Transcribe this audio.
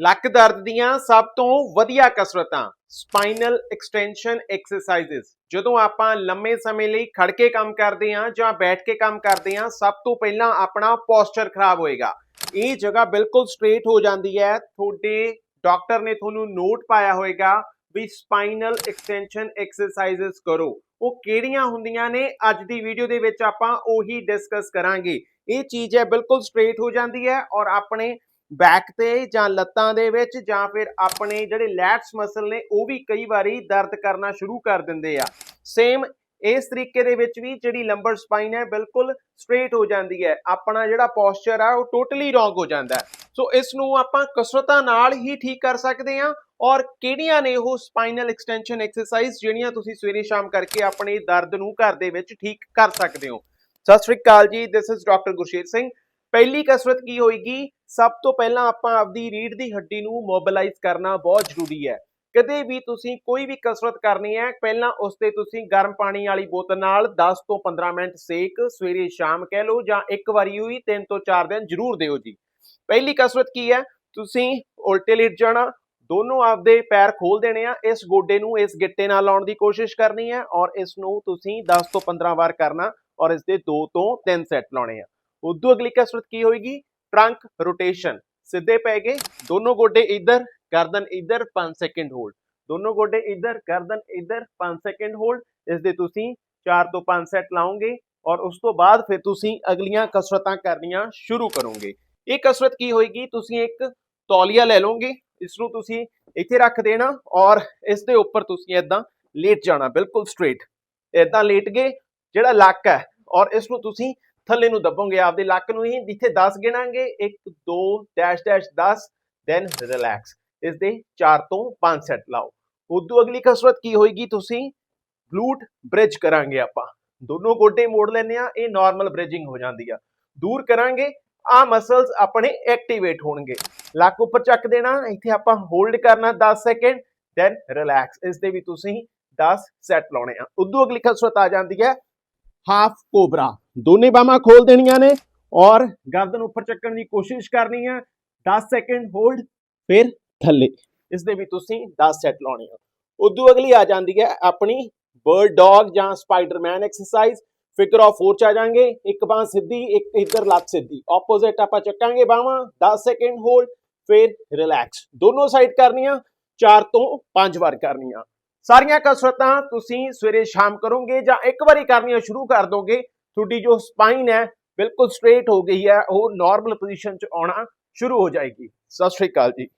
ਲੱਕ ਦਰਦ ਦੀਆਂ ਸਭ ਤੋਂ ਵਧੀਆ ਕਸਰਤਾਂ ਸਪਾਈਨਲ ਐਕਸਟੈਂਸ਼ਨ ਐਕਸਰਸਾਈਜ਼ਸ ਜਦੋਂ ਆਪਾਂ ਲੰਮੇ ਸਮੇਂ ਲਈ ਖੜ ਕੇ ਕੰਮ ਕਰਦੇ ਹਾਂ ਜਾਂ ਬੈਠ ਕੇ ਕੰਮ ਕਰਦੇ ਹਾਂ, ਸਭ ਤੋਂ ਪਹਿਲਾਂ ਆਪਣਾ ਪੋਸਚਰ ਖਰਾਬ ਹੋਏਗਾ। ਇਹ ਜਗ੍ਹਾ ਬਿਲਕੁਲ ਸਟ੍ਰੇਟ ਹੋ ਜਾਂਦੀ ਹੈ। ਤੁਹਾਡੇ ਡਾਕਟਰ ਨੇ ਤੁਹਾਨੂੰ ਨੋਟ ਪਾਇਆ ਹੋਏਗਾ ਵੀ ਸਪਾਈਨਲ ਐਕਸਟੈਂਸ਼ਨ ਐਕਸਰਸਾਈਜ਼ਸ ਕਰੋ। ਉਹ ਕਿਹੜੀਆਂ ਹੁੰਦੀਆਂ ਨੇ? ਅੱਜ ਦੀ ਵੀਡੀਓ ਦੇ ਵਿੱਚ ਆਪਾਂ ਉਹੀ ਡਿਸਕਸ ਕਰਾਂਗੇ। ਇਹ ਚੀਜ਼ ਹੈ, ਬਿਲਕੁਲ ਸਟ੍ਰੇਟ ਹੋ ਜਾਂਦੀ ਹੈ ਔਰ ਆਪਣੇ ਬੈਕ ਤੇ ਜਾਂ ਲੱਤਾਂ ਦੇ ਵਿੱਚ ਜਾਂ ਫਿਰ ਆਪਣੇ ਜਿਹੜੇ ਲੈਟਸ ਮਸਲ ਨੇ, ਉਹ ਵੀ ਕਈ ਵਾਰੀ ਦਰਦ ਕਰਨਾ ਸ਼ੁਰੂ ਕਰ ਦਿੰਦੇ ਆ। ਸੇਮ ਇਸ ਤਰੀਕੇ ਦੇ ਵਿੱਚ ਵੀ ਜਿਹੜੀ ਲੰਬਰ ਸਪਾਈਨ ਹੈ, ਬਿਲਕੁਲ ਸਟ੍ਰੇਟ ਹੋ ਜਾਂਦੀ ਹੈ। ਆਪਣਾ ਜਿਹੜਾ ਪੋਸਚਰ ਆ, ਉਹ ਟੋਟਲੀ ਰੋਂਗ ਹੋ ਜਾਂਦਾ ਸੋ ਇਸ ਨੂੰ ਆਪਾਂ ਕਸਰਤਾਂ ਨਾਲ ਹੀ ਠੀਕ ਕਰ ਸਕਦੇ ਹਾਂ ਔਰ ਕਿਹੜੀਆਂ ਨੇ ਉਹ ਸਪਾਈਨਲ ਐਕਸਟੈਂਸ਼ਨ ਐਕਸਰਸਾਈਜ਼ ਜਿਹੜੀਆਂ ਤੁਸੀਂ ਸਵੇਰੇ ਸ਼ਾਮ ਕਰਕੇ ਆਪਣੇ ਦਰਦ ਨੂੰ ਘਰ ਦੇ ਵਿੱਚ ਠੀਕ ਕਰ ਸਕਦੇ ਹੋ? ਸਤਿ ਸ਼੍ਰੀ ਅਕਾਲ ਜੀ this is doctor Gursher Singh. ਪਹਿਲੀ ਕਸਰਤ ਕੀ ਹੋਏਗੀ? ਸਭ ਤੋਂ ਪਹਿਲਾਂ ਆਪਾਂ ਆਪਦੀ ਰੀੜ ਦੀ ਹੱਡੀ ਨੂੰ ਮੋਬਿਲਾਈਜ਼ ਕਰਨਾ ਬਹੁਤ ਜ਼ਰੂਰੀ ਹੈ। ਕਦੇ ਵੀ ਤੁਸੀਂ ਕੋਈ ਵੀ ਕਸਰਤ ਕਰਨੀ ਹੈ, ਪਹਿਲਾਂ ਉਸ ਤੇ ਤੁਸੀਂ ਗਰਮ ਪਾਣੀ ਵਾਲੀ ਬੋਤਲ ਨਾਲ 10 ਤੋਂ 15 ਮਿੰਟ ਸੇਕ, ਸਵੇਰੇ ਸ਼ਾਮ ਕਹਿ ਲਓ ਜਾਂ ਇੱਕ ਵਾਰੀ ਹੋਈ 3 ਤੋਂ 4 ਦਿਨ ਜ਼ਰੂਰ ਦਿਓ ਜੀ। ਪਹਿਲੀ ਕਸਰਤ ਕੀ ਹੈ? ਤੁਸੀਂ ਉਲਟੇ ਲੇਟ ਜਾਣਾ, ਦੋਨੋਂ ਆਪਦੇ ਪੈਰ ਖੋਲ ਦੇਣੇ ਆ, ਇਸ ਗੋਡੇ ਨੂੰ ਇਸ ਗਿੱਟੇ ਨਾਲ ਲਾਉਣ ਦੀ ਕੋਸ਼ਿਸ਼ ਕਰਨੀ ਹੈ ਔਰ ਇਸ ਨੂੰ ਤੁਸੀਂ 10 ਤੋਂ 15 ਵਾਰ ਕਰਨਾ ਔਰ ਇਸ ਦੇ 2 ਤੋਂ 3 ਸੈੱਟ ਲਾਉਣੇ ਆ। ਉਦੋਂ ਅਗਲੀ ਕਸਰਤ ਕੀ ਹੋਏਗੀ? Trunk rotation. ਸਿੱਧੇ ਪੈ ਗਏ, ਦੋਨੋਂ ਗੋਡੇ ਇੱਧਰ, ਗਰਦਨ ਇੱਧਰ 5 ਸੈਕਿੰਡ ਹੋਲਡ ਦੋਨੋਂ ਗੋਡੇ ਇੱਧਰ, ਗਰਦਨ ਇੱਧਰ 5 ਸੈਕਿੰਡ ਹੋਲਡ ਇਸ ਦੇ ਤੁਸੀਂ 4 ਤੋਂ 5 ਸੈੱਟ ਲਾਓਗੇ ਔਰ ਉਸ ਤੋਂ ਬਾਅਦ ਫਿਰ ਤੁਸੀਂ ਅਗਲੀਆਂ ਕਸਰਤਾਂ ਕਰਨੀਆਂ ਸ਼ੁਰੂ ਕਰੋਗੇ। ਇਹ ਕਸਰਤ ਕੀ ਹੋਏਗੀ? ਤੁਸੀਂ ਇੱਕ ਤੌਲੀਆ ਲੈ ਲਓਗੇ ਇਸ ਨੂੰ ਤੁਸੀਂ ਇੱਥੇ ਰੱਖ ਦੇਣਾ ਔਰ ਇਸ ਦੇ ਉੱਪਰ ਤੁਸੀਂ ਇਦਾਂ ਲੇਟ ਜਾਣਾ, ਬਿਲਕੁਲ ਸਟ੍ਰੇਟ ਇਦਾਂ ਲੇਟ ਗਏ, ਜਿਹੜਾ ਲੱਕ ਹੈ ਔਰ ਇਸ ਨੂੰ ਤੁਸੀਂ ਥੱਲੇ ਨੂੰ ਦੱਬੋਗੇ, ਆਪਦੇ ਲੱਕ ਨੂੰ ਹੀ, ਜਿੱਥੇ 10 ਗਿਣਾਂਗੇ 1 2 ਡੈਸ਼ ਡੈਸ਼ 10 ਦੈਨ ਰਿਲੈਕਸ ਇਸ ਦੇ 4 ਤੋਂ 5 ਸੈੱਟ ਲਾਓ। ਉਦੋਂ ਅਗਲੀ ਕਸਰਤ ਕੀ ਹੋਏਗੀ ਤੁਸੀਂ? ਗਲੂਟ ਬ੍ਰਿਜ ਕਰਾਂਗੇ ਆਪਾਂ। ਦੋਨੋਂ ਗੋਡੇ ਮੋੜ ਲੈਣੇ ਆ ਇਹ ਨਾਰਮਲ ਬ੍ਰਿਜਿੰਗ ਹੋ ਜਾਂਦੀ ਆ। ਦੂਰ ਕਰਾਂਗੇ ਆ ਮਸਲਸ ਆਪਣੇ ਐਕਟੀਵੇਟ ਹੋਣਗੇ। ਲੱਕ ਉੱਪਰ ਚੱਕ ਦੇਣਾ, ਇੱਥੇ ਆਪਾਂ ਹੋਲਡ ਕਰਨਾ 10 ਸੈਕਿੰਡ ਦੈਨ ਰਿਲੈਕਸ ਇਸ ਦੇ ਵੀ ਤੁਸੀਂ 10 ਸੈੱਟ ਲਾਉਣੇ ਆ। ਉਦੋਂ ਅਗਲੀ ਕਸਰਤ ਆ ਜਾਂਦੀ ਹੈ ਹਾਫ ਕੋਬਰਾ ਦੋਨੇ ਬਾਹਾਂ ਖੋਲ ਦੇਣੀਆਂ ਨੇ ਔਰ ਗਰਦਨ ਉੱਪਰ ਚੱਕਣ ਦੀ ਕੋਸ਼ਿਸ਼ ਕਰਨੀ ਹੈ 10 ਸੈਕਿੰਡ ਹੋਲਡ ਫਿਰ ਥੱਲੇ। ਇਸ ਦੇ ਵੀ ਤੁਸੀਂ 10 ਸੈੱਟ ਲਾਉਣੇ ਆ। ਉਦੋਂ ਅਗਲੀ ਆ ਜਾਂਦੀ ਹੈ ਆਪਣੀ ਬਰਡ ਡੌਗ ਜਾਂ ਸਪਾਈਡਰਮੈਨ ਐਕਸਰਸਾਈਜ਼ ਫਿਗਰ ਆਫ 4 ਚ ਆ ਜਾਾਂਗੇ ਇੱਕ ਬਾਹ ਸਿੱਧੀ ਇੱਕ ਇੱਧਰ ਲੱਤ ਸਿੱਧੀ। ਆਪੋਜ਼ਿਟ ਆਪਾਂ ਚੱਕਾਂਗੇ ਬਾਹਾਂ। 10 ਸੈਕਿੰਡ ਹੋਲਡ ਫਿਰ ਰਿਲੈਕਸ ਦੋਨੋਂ ਸਾਈਡ ਕਰਨੀਆਂ 4 ਤੋਂ 5 ਵਾਰ ਕਰਨੀਆਂ। ਸਾਰੀਆਂ ਕਸਰਤਾਂ ਤੁਸੀਂ ਸਵੇਰੇ ਸ਼ਾਮ ਕਰੋਗੇ ਜਾਂ ਇੱਕ ਵਾਰੀ ਕਰਨੀਆਂ ਸ਼ੁਰੂ ਕਰ ਦੋਗੇ ਤੁਹਾਡੀ ਜੋ ਸਪਾਈਨ ਹੈ, ਬਿਲਕੁਲ ਸਟ੍ਰੇਟ ਹੋ ਗਈ ਹੈ, ਉਹ ਨਾਰਮਲ ਪੋਜੀਸ਼ਨ 'ਚ ਆਉਣਾ ਸ਼ੁਰੂ ਹੋ ਜਾਏਗੀ। ਸਤਿ ਸ਼੍ਰੀ ਅਕਾਲ ਜੀ।